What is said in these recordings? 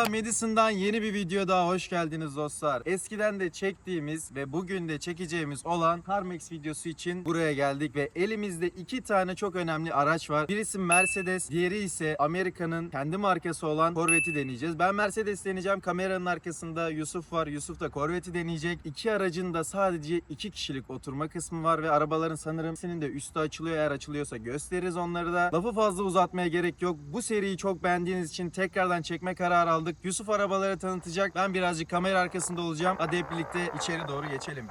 Amerika Madison'dan yeni bir video daha hoş geldiniz dostlar. Eskiden de çektiğimiz ve bugün de çekeceğimiz olan CarMax videosu için buraya geldik ve elimizde iki tane çok önemli araç var. Birisi Mercedes, diğeri ise Amerika'nın kendi markası olan Corvette'i deneyeceğiz. Ben Mercedes deneyeceğim. Kameranın arkasında Yusuf var. Yusuf da Corvette'i deneyecek. İki aracın da sadece iki kişilik oturma kısmı var ve arabaların sanırım ikisinin de üstü açılıyor. Eğer açılıyorsa gösteririz onları da. Lafı fazla uzatmaya gerek yok. Bu seriyi çok beğendiğiniz için tekrardan çekme kararı aldık. Yusuf arabaları tanıtacak. Ben birazcık kamera arkasında olacağım. Hadi hep birlikte içeri doğru geçelim.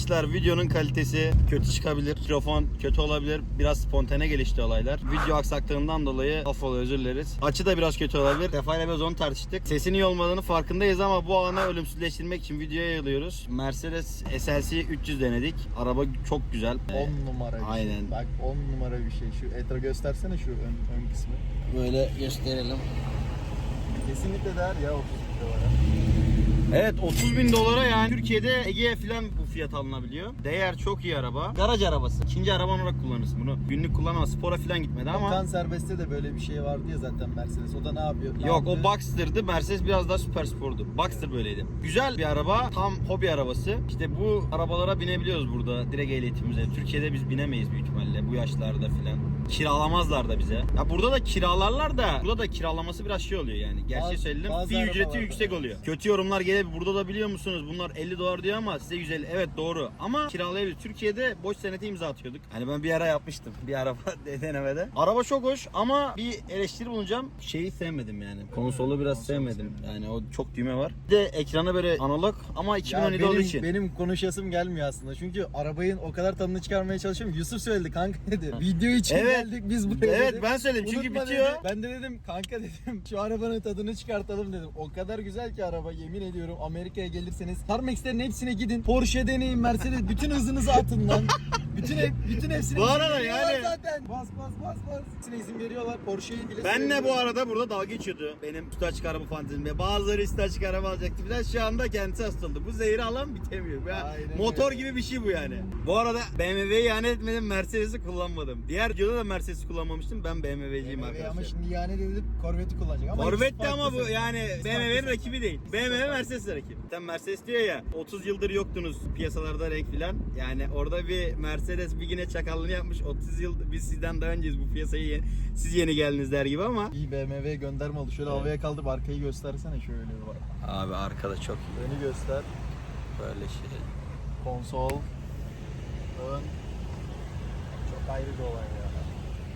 Arkadaşlar videonun kalitesi kötü çıkabilir. Mikrofon kötü olabilir. Biraz spontane gelişti olaylar. Video aksaklığından dolayı affola özür dileriz. Açı da biraz kötü olabilir. Defa ile biraz onu tartıştık. Sesin iyi olmadığını farkındayız ama bu anı ölümsüzleştirmek için videoya yayılıyoruz. Mercedes SLC 300 denedik. Araba çok güzel. 10 numara bir Aynen. şey. Bak 10 numara bir şey. Şu etra göstersene şu ön, ön kısmı. Böyle gösterelim. Kesinlikle değer ya 30 dolara. Evet 30 bin dolara yani Türkiye'de Ege'ye falan fiyat alınabiliyor. Değer çok iyi araba. Garaj arabası. İkinci araban olarak kullanırsın bunu. Günlük kullanamaz. Spora falan gitmedi ama. Kan serbestte de böyle bir şey vardı ya zaten Mercedes. O da ne yapıyor? Ne Yok o yaptı? Boxster'dı. Mercedes biraz daha süper spordu. Boxster böyleydi. Güzel bir araba. Tam hobi arabası. İşte bu arabalara binebiliyoruz burada. Direkt ehliyetimize. Türkiye'de biz binemeyiz büyük ihtimalle bu yaşlarda filan. Kiralamazlar da bize. Ya burada da kiralarlar da burada da kiralaması biraz şey oluyor yani. Gerçeği Bazı- söyleyelim. bazı Fee ücreti arabalarda. yüksek oluyor. Kötü yorumlar gelebilir. Burada da biliyor musunuz? Bunlar 50 dolar diyor ama size 150. Evet doğru. Ama kiralayabilir. Türkiye'de boş senete imza atıyorduk. Hani ben bir ara yapmıştım. Bir araba denemede. Araba çok hoş ama bir eleştiri bulunacağım. Şeyi sevmedim yani. Konsolu biraz sevmedim. Yani o çok düğme var. Bir de ekranı böyle analog ama Ya 2017 benim, olduğu için. benim konuşasım gelmiyor aslında. Çünkü arabanın o kadar tadını çıkarmaya çalışıyorum. Yusuf söyledi kanka dedi. Video için Evet. Geldik biz buraya Evet dedi. ben söyledim çünkü Unutma bitiyor. dedi. Ben de dedim kanka dedim şu arabanın tadını çıkartalım dedim. O kadar güzel ki araba yemin ediyorum Amerika'ya gelirseniz CarMax'lerin hepsine gidin. Porsche deneyin Mercedes bütün hızınızı atın lan. bütün hep, bütün hepsine Bu arada yani- zaten. Bas bas bas bas. Hepsine izin veriyorlar. Porsche'yi bile Ben de bu arada burada dalga geçiyordu. Benim üstü açık araba fantezimde. Bazıları üstü açık araba alacaktı falan. Şu anda kendisi hastaladı. Bu zehri alan bitemiyor. Ya, Aynen motor öyle. gibi bir şey bu yani. Bu arada BMW'yi ihanet etmedim. Mercedes'i kullanmadım. Diğer videoda da Mercedes'i kullanmamıştım. Ben BMW'ciyim BMW arkadaşlar. ama şimdi ihanet edip Corvette'i kullanacak. Ama Corvette ikisi ama bu yani BMW'nin rakibi değil. BMW Mercedes rakibi. Sen Mercedes diyor ya 30 yıldır yoktunuz piyasalarda renk filan. Yani orada bir Mercedes bir yine çakallığını yapmış. 30 yıl biz sizden daha önceyiz bu piyasaya yeni, siz yeni geldiniz der gibi ama. İyi BMW gönderme oldu. Şöyle Evet. havaya kaldır arkayı göstersene şöyle bir bak. Abi arkada çok iyi. Önü göster. Böyle şey. Konsol. Ön. Çok ayrı bir olay ya.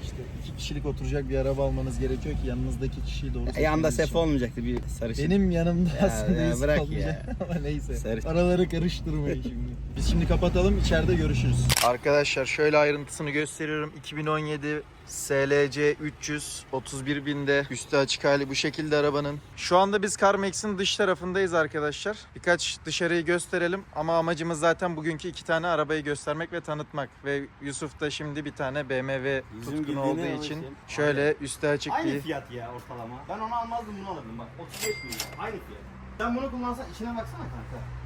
İşte iki kişilik oturacak bir araba almanız gerekiyor ki yanınızdaki kişiyi doğru Yanında seçmeniz sef için. olmayacaktı bir sarışın. Benim yanımda Ya, aslında ya bırak olmayacak. Ama neyse. Sarı- Araları karıştırmayın şimdi. Biz şimdi kapatalım içeride görüşürüz. Arkadaşlar şöyle ayrıntısını gösteriyorum. 2017 SLC 300 31 binde üstü açık hali bu şekilde arabanın. Şu anda biz CarMax'in dış tarafındayız arkadaşlar. Birkaç dışarıyı gösterelim ama amacımız zaten bugünkü iki tane arabayı göstermek ve tanıtmak. Ve Yusuf da şimdi bir tane BMW tutkunu olduğu için şey- şöyle üstü açık Aynı bir fiyat ya ortalama. Ben onu almazdım bunu alırdım bak. 35 bin lira. Aynı fiyat. Sen bunu kullansan içine baksana kanka.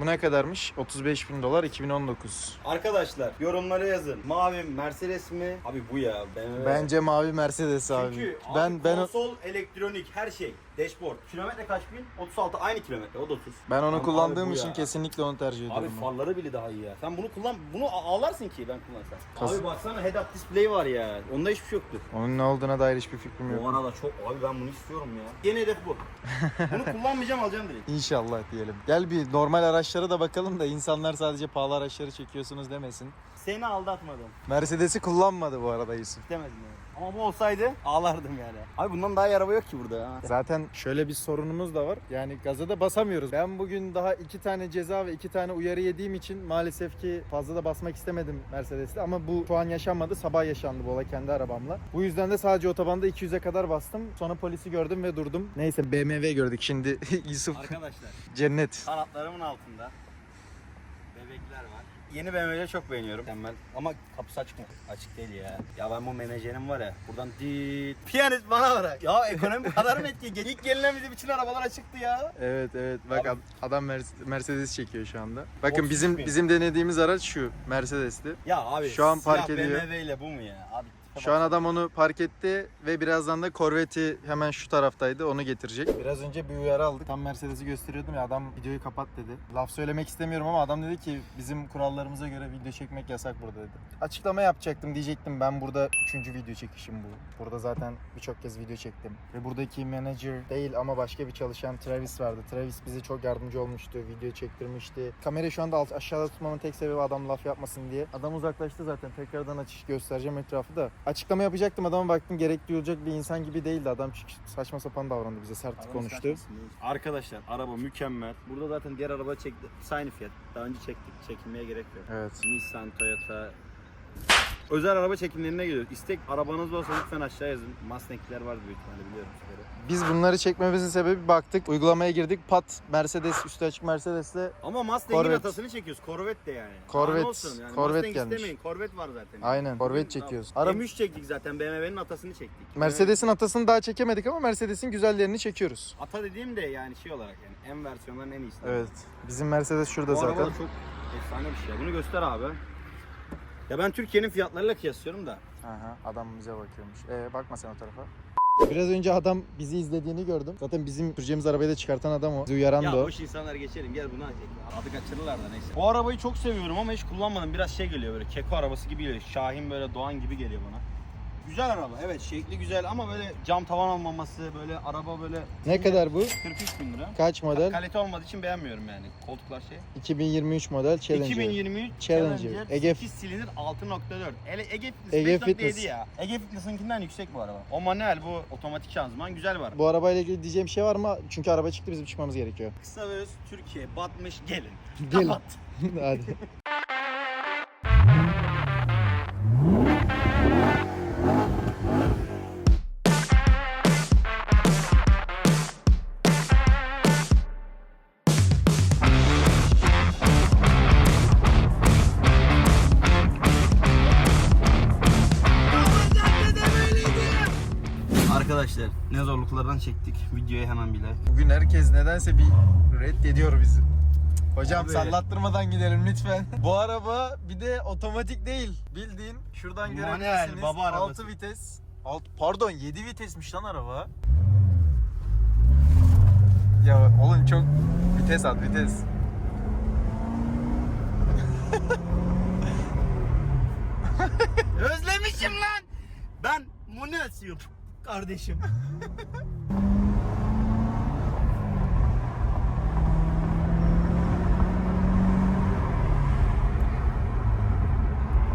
Bu ne kadarmış? 35 bin dolar 2019. Arkadaşlar yorumlara yazın. Mavi Mercedes mi? Abi bu ya. BMW. Bence mavi Mercedes abi. Çünkü abi ben ben konsol, elektronik, her şey. Dashboard. Kilometre kaç bin? 36. Aynı kilometre. O da 30. ben onu kullandığım abi bu için ya. kesinlikle onu tercih Abi ediyorum. farları bile daha iyi ya. Sen bunu kullan, bunu a- ağlarsın ki ben kullansam. Kas- Abi baksana head up display var ya. Onda hiçbir şey yoktu. Onun ne olduğuna dair hiçbir fikrim Bu yok. arada çok abi ben bunu istiyorum ya. Yeni hedef bu. bunu kullanmayacağım alacağım direkt. İnşallah diyelim. Gel bir normal araçlara da bakalım da insanlar sadece pahalı araçları çekiyorsunuz demesin. Seni aldatmadım. Mercedes'i kullanmadı bu arada Yusuf. Demedim yani. Ama bu olsaydı ağlardım yani. Abi bundan daha iyi araba yok ki burada. ha. Zaten şöyle bir sorunumuz da var. Yani gaza da basamıyoruz. Ben bugün daha iki tane ceza ve iki tane uyarı yediğim için maalesef ki fazla da basmak istemedim Mercedes'te. Ama bu şu an yaşanmadı. Sabah yaşandı bu olay kendi arabamla. Bu yüzden de sadece otobanda 200'e kadar bastım. Sonra polisi gördüm ve durdum. Neyse BMW gördük şimdi. Yusuf Arkadaşlar cennet. kanatlarımın altında. Yeni BMW'leri çok beğeniyorum. Mükemmel. Ama kapısı açık mı? Açık değil ya. Ya ben bu menajerim var ya. Buradan dit. Piyanist bana bırak. Ya ekonomi bu kadar mı etki? İlk gelinen bizim bütün arabalar açıktı ya. Evet evet bak Abi- ad- adam Mer- Mercedes çekiyor şu anda. Bakın 30 bizim bin. bizim denediğimiz araç şu Mercedes'ti. Ya abi Şu an park siyah ediyor. BMW ile bu mu ya? Abi Şu an adam onu park etti ve birazdan da Corvette'i hemen şu taraftaydı onu getirecek. Biraz önce bir uyarı aldık. Tam Mercedes'i gösteriyordum ya adam videoyu kapat dedi. Laf söylemek istemiyorum ama adam dedi ki bizim kurallarımıza göre video çekmek yasak burada dedi. Açıklama yapacaktım diyecektim ben burada üçüncü video çekişim bu. Burada zaten birçok kez video çektim. Ve buradaki manager değil ama başka bir çalışan Travis vardı. Travis bize çok yardımcı olmuştu. Video çektirmişti. Kamerayı şu anda alt, aşağıda tutmamın tek sebebi adam laf yapmasın diye. Adam uzaklaştı zaten. Tekrardan açış göstereceğim etrafı da. Açıklama yapacaktım adama baktım gerek duyulacak bir insan gibi değildi. Adam çünkü saçma sapan davrandı bize sert Arabanın konuştu. değil. Arkadaşlar araba mükemmel. Burada zaten diğer araba çekti. Aynı fiyat. Daha önce çektik. Çekilmeye gerek yok. Evet. Nissan, Toyota. Özel araba çekimlerine geliyoruz. İstek arabanız varsa lütfen aşağı yazın. Mustang'ler var büyük ihtimalle biliyorum. Biz bunları çekmemizin sebebi baktık. Uygulamaya girdik. Pat Mercedes üstü açık Mercedes'le Ama Mustang'in Corvette. atasını çekiyoruz. Corvette de yani. Corvette, Daha ne olsun yani. Corvette Mustang gelmiş. istemeyin. Corvette var zaten. Aynen, Corvette çekiyoruz. Ara- M3 çektik zaten. BMW'nin atasını çektik. Mercedes'in atasını daha çekemedik ama Mercedes'in güzellerini çekiyoruz. Ata dediğim de yani şey olarak yani en versiyonların en iyisi. Evet. Bizim Mercedes şurada Bu araba zaten. da çok efsane bir şey. Bunu göster abi. Ya ben Türkiye'nin fiyatlarıyla kıyaslıyorum da. Aha, adam bize bakıyormuş. Ee, bakma sen o tarafa. Biraz önce adam bizi izlediğini gördüm. Zaten bizim süreceğimiz arabayı da çıkartan adam o. Bizi uyaran Ya da o. boş insanlar geçelim gel bunu adı kaçırırlar da neyse. Bu arabayı çok seviyorum ama hiç kullanmadım. Biraz şey geliyor böyle keko arabası gibi geliyor. Şahin böyle Doğan gibi geliyor bana. Güzel araba evet şekli güzel ama böyle cam tavan olmaması böyle araba böyle Ne kadar bu? 43 bin lira. Kaç model? Kalite olmadığı için beğenmiyorum yani koltuklar şey. 2023 model Challenger. 2023 Challenger. Challenger, Ege- 8 silindir 6.4. Ele, Ege Fitness Ege 5.7 Fitness. ya. Ege Fitness'ınkinden yüksek bu araba. O manuel bu otomatik şanzıman güzel araba. Bu arabayla ilgili diyeceğim bir şey var mı? Çünkü araba çıktı bizim çıkmamız gerekiyor. Kısa ve öz Türkiye batmış gelin. Gelin. Kapat. Hadi. Arkadaşlar ne zorluklardan çektik. Videoya hemen bir like. Bugün herkes nedense bir reddediyor bizi. Hocam Abi. sallattırmadan gidelim lütfen. Bu araba bir de otomatik değil. Bildiğin şuradan Manuel, görebilirsiniz. baba arabası. 6 vites. Alt, pardon 7 vitesmiş lan araba. Ya oğlum çok vites at vites. Özlemişim lan. Ben Munesiyum kardeşim.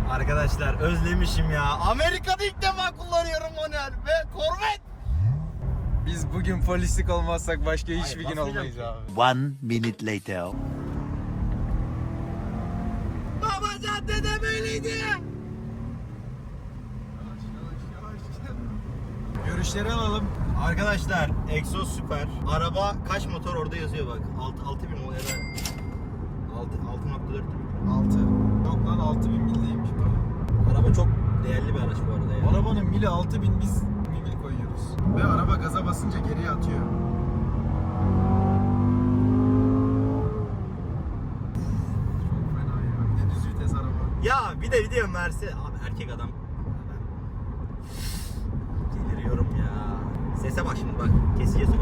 Arkadaşlar özlemişim ya. Amerika'da ilk defa kullanıyorum manuel ve Corvette. Biz bugün polislik olmazsak başka hiçbir gün olmayız abi. One minute later. Baba caddede böyleydi. Görüşleri alalım. Arkadaşlar egzoz süper. Araba kaç motor orada yazıyor bak. 6 6000 o ya da 6 6.4 6. Yok lan 6000 mildeymiş bu. Araba çok değerli bir araç bu arada ya. Arabanın mili 6000 biz mil koyuyoruz. Ve araba gaza basınca geriye atıyor. Çok fena ya. Bir de düz vites araba. Ya bir de bir de Mercedes abi erkek adam. Ben deliriyorum ya. Sese bak şimdi bak. Keseceğiz onu.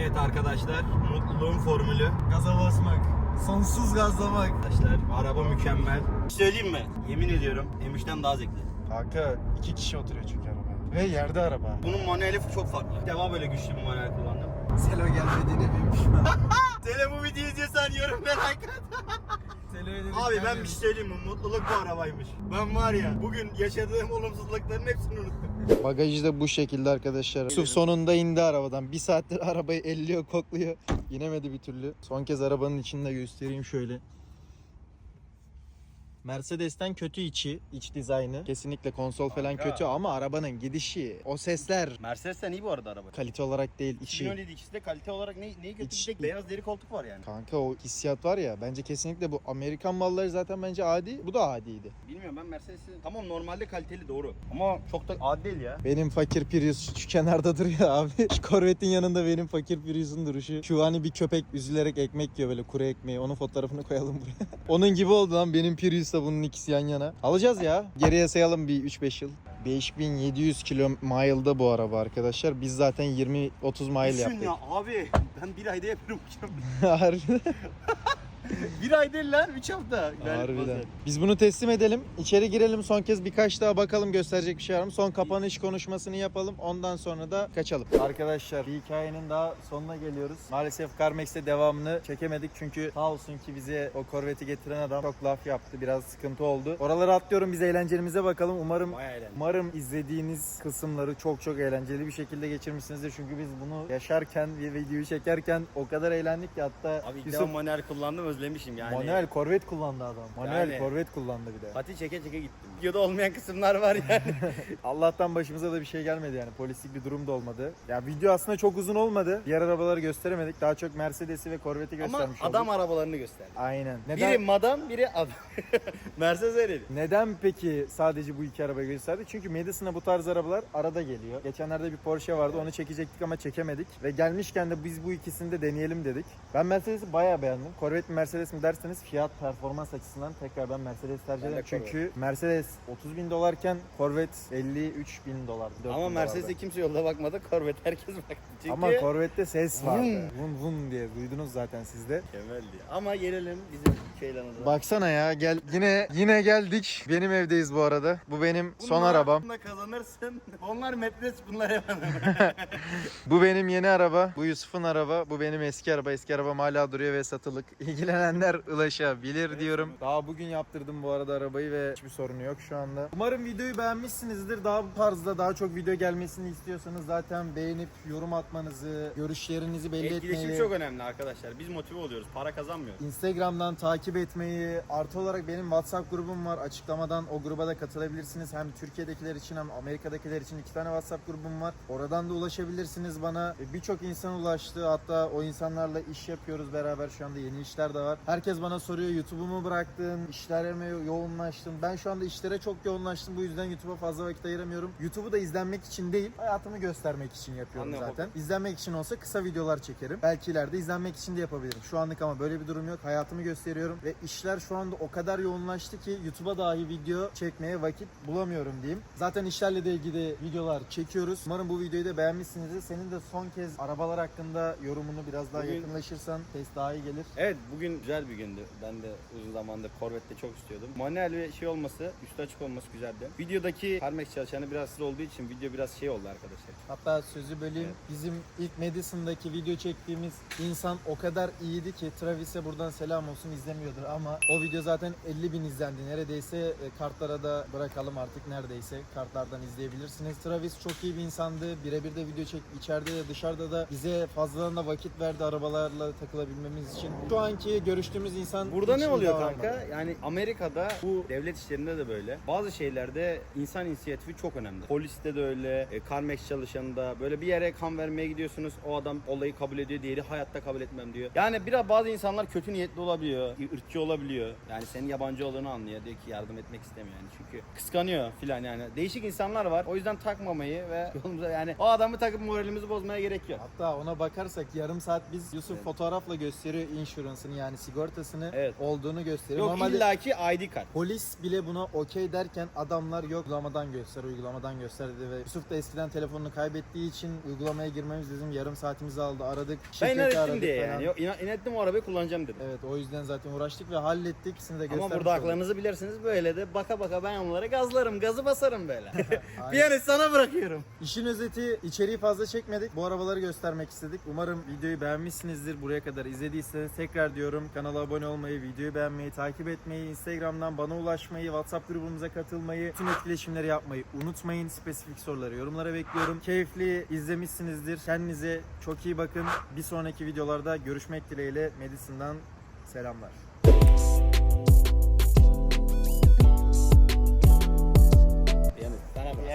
Evet arkadaşlar, mutluluğun formülü. Gaza basmak. Sonsuz gazlamak. Arkadaşlar araba mükemmel. Söyleyeyim mi? Yemin ediyorum M3'ten daha zevkli. Kanka iki kişi oturuyor çünkü arabaya. Ve yerde araba. Bunun manueli çok farklı. Defa böyle güçlü bir manuel kullandım. Selo gelmediğine bir pişman. Tele bu videoyu izliyorsan yorum. Selo'ya dedik Abi ben bir şey söyleyeyim mi? Mutluluk bu arabaymış. Ben var ya bugün yaşadığım olumsuzlukların hepsini unuttum. Bagajı da bu şekilde arkadaşlar. Yusuf sonunda indi arabadan. Bir saattir arabayı elliyor, kokluyor. İnemedi bir türlü. Son kez arabanın içinde göstereyim şöyle. Mercedes'ten kötü içi, iç dizaynı. Kesinlikle konsol falan Kanka. kötü ama arabanın gidişi, o sesler Mercedes'ten iyi bu arada araba. kalite olarak değil içi. 2017 ikisi de kalite olarak ne, neyi kötü İç- bir tek beyaz deri koltuk var yani. Kanka o hissiyat var ya bence kesinlikle bu Amerikan malları zaten bence adi. Bu da adiydi. Bilmiyorum ben Mercedes'in tamam normalde kaliteli doğru ama çok da adil değil ya. Benim fakir Prius şu kenarda duruyor abi. Şu Corvette'in yanında benim fakir Prius'un duruşu. Şu hani bir köpek üzülerek ekmek yiyor böyle kuru ekmeği. Onun fotoğrafını koyalım buraya. Onun gibi oldu lan benim Prius'la bunun ikisi yan yana. Alacağız ya. Geriye sayalım bir 3-5 yıl. 5700 kilo mile'da bu araba arkadaşlar. Biz zaten 20-30 mile Düşün yaptık. ya abi ben bir ayda yapıyorum. Harbiden. bir ay değil lan 3 hafta. Harbiden. Biz bunu teslim edelim. İçeri girelim son kez birkaç daha bakalım gösterecek bir şey var mı? Son kapanış konuşmasını yapalım. Ondan sonra da kaçalım. Arkadaşlar bir hikayenin daha sonuna geliyoruz. Maalesef CarMax'te devamını çekemedik. Çünkü sağ olsun ki bize o korveti getiren adam çok laf yaptı. Biraz sıkıntı oldu. Oraları atlıyorum. Biz eğlencelimize bakalım. Umarım. Umarım izlediğiniz kısımları çok çok eğlenceli bir şekilde geçirmişsinizdir. Çünkü biz bunu yaşarken ve videoyu çekerken o kadar eğlendik ki hatta Abi ilk Yusuf defa manuel kullandım özlemişim yani. Manuel korvet kullandı adam. Manuel Yani- korvet kullandı bir de. Pati çeke çeke gittim. Videoda olmayan kısımlar var yani. Allah'tan başımıza da bir şey gelmedi yani. Polislik bir durum da olmadı. Ya video aslında çok uzun olmadı. Diğer arabaları gösteremedik. Daha çok Mercedes'i ve Corvette'i Ama göstermiş adam olduk. arabalarını gösterdi. Aynen. Neden, Biri madam, biri adam. Mercedes öyle. neden peki sadece bu iki arabayı gösterdi? Çünkü Madison'a bu tarz arabalar arada geliyor. Geçenlerde bir Porsche vardı. Onu çekecektik ama çekemedik. Ve gelmişken de biz bu ikisini de deneyelim dedik. Ben Mercedes'i bayağı beğendim. Corvette mi Mercedes mi derseniz fiyat performans açısından tekrar ben Mercedes tercih ederim. Çünkü Mercedes 30 bin dolarken Corvette 53 bin dolar. 4 bin Ama. Mercedes'e kimse yolda bakmadı. Corvette herkes baktı. Çünkü Ama Corvette'de ses vardı. Vun. Vun diye duydunuz zaten siz de. mükemmeldi. Ama gelelim bizim şeylerimize. Baksana ya gel yine yine geldik. Benim evdeyiz bu arada. Bu benim son Bunlar arabam. hakkında kazanırsın. Onlar metres bunlar hemen. Bu benim yeni araba. Bu Yusuf'un araba. Bu benim eski araba. Eski arabam hala duruyor ve satılık. İlgilenenler ulaşabilir diyorum. Daha bugün yaptırdım bu arada arabayı ve hiçbir sorunu yok şu anda. Umarım videoyu beğenmişsinizdir. Daha bu tarzda daha çok video gelmesini istiyorsanız zaten beğenip yorum atmanızı, görüşlerinizi belli Etkileşim etmeyi, çok önemli arkadaşlar. Biz motive oluyoruz. Para kazanmıyoruz. Instagram'dan takip etmeyi, artı olarak benim WhatsApp grubum var. Açıklamadan o gruba da katılabilirsiniz. Hem Türkiye'dekiler için hem Amerika'dakiler için iki tane WhatsApp grubum var. Oradan da ulaşabilirsiniz bana. E, Birçok insan ulaştı. Hatta o insanlarla iş yapıyoruz beraber. Şu anda yeni işler de var. Herkes bana soruyor YouTube'u mu bıraktın? İşlere mi yoğunlaştın? Ben şu anda işlere çok yoğunlaştım. Bu yüzden YouTube'a fazla vakit ayıramıyorum. YouTube'u da izlenmek için değil, hayatımı göstermek için yapıyorum Anlıyorum. zaten. İzlenmek için olsa kısa videolar çekerim. Belki ileride izlenmek için de yapabilirim. Şu anlık ama böyle bir durum yok. Hayatımı gösteriyorum ve işler şu anda o kadar yoğunlaştı ki YouTube'a dahi video çekmeye vakit bulamıyorum diyeyim. Zaten işlerle de ilgili videolar çekiyoruz. Umarım bu videoyu da beğenmişsinizdir. Senin de son kez arabalar hakkında yorumunu biraz daha Bugün- yakınlaşırsan test daha iyi gelir. Evet bugün güzel bir gündü. Ben de uzun zamandır Corvette'de çok istiyordum. Manuel ve şey olması, üstü açık olması güzeldi. Videodaki Carmex çalışanı biraz sır olduğu için video biraz şey oldu arkadaşlar. Hatta sözü böleyim. Evet. Bizim ilk Madison'daki video çektiğimiz insan o kadar iyiydi ki Travis'e buradan selam olsun izlemiyordur ama o video zaten 50 bin izlendi. Neredeyse e, kartlara da bırakalım artık neredeyse kartlardan izleyebilirsiniz. Travis çok iyi bir insandı. Birebir de video çek içeride de dışarıda da bize fazladan da vakit verdi arabalarla takılabilmemiz için. Şu anki görüştüğümüz insan Burada ne oluyor kanka? Yani Amerika'da bu devlet işlerinde de böyle. Bazı şeylerde insan inisiyatifi çok önemli. Poliste de öyle, e, Carmex çalışanında böyle bir yere kan vermeye gidiyorsunuz. O adam olayı kabul ediyor, diğeri hayatta kabul etmem diyor. Yani biraz bazı insanlar kötü niyetli olabiliyor, ırkçı olabiliyor. Yani senin yabancı olduğunu anlıyor. Diyor ki yardım etmek istemiyor yani. Çünkü kıskanıyor filan yani. Değişik insanlar var. O yüzden takmamayı ve yolumuza yani o adamı takıp moralimizi bozmaya gerek yok. Hatta ona bakarsak yarım saat biz Yusuf Evet. fotoğrafla gösteriyor insurance'ını yani sigortasını Evet. olduğunu gösteriyor. Yok Normalde illaki ID kart. Polis bile buna okey derken adamlar yok uygulamadan göster, uygulamadan göster dedi ve Yusuf da eskiden telefonunu kaybettiği için uygulamaya girmemiz bizim yarım saatimizi aldı. Aradık, Ben şirketi inat ettim aradık diye falan. yani. Yok, inan, inattim o arabayı kullanacağım dedim. Evet o yüzden zaten uğraştık ve hallettik. İkisini de Ama burada haklarınızı bilirsiniz böyle de baka baka ben onlara gazlarım, gazı basarım böyle. Aynen. Piyanist sana bırakıyorum. İşin özeti içeriği fazla çekmedik. Bu arabaları göstermek istedik. Umarım videoyu beğenmişsinizdir. Buraya kadar izlediyseniz tekrar diyorum kanala abone olmayı, videoyu beğenmeyi, takip etmeyi, Instagram'dan bana ulaşmayı, WhatsApp grubumuza katılmayı, tüm etkileşimleri yapmayı unutmayın. Spesifik soruları yorumlara bekliyorum. Keyifli izlemişsinizdir. Kendinize çok iyi bakın. Bir sonraki videolarda görüşmek dileğiyle Madison'dan selamlar.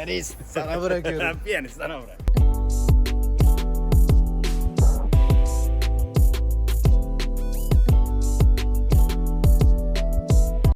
Piyanist. Sana bırakıyorum. Piyanist sana bırak.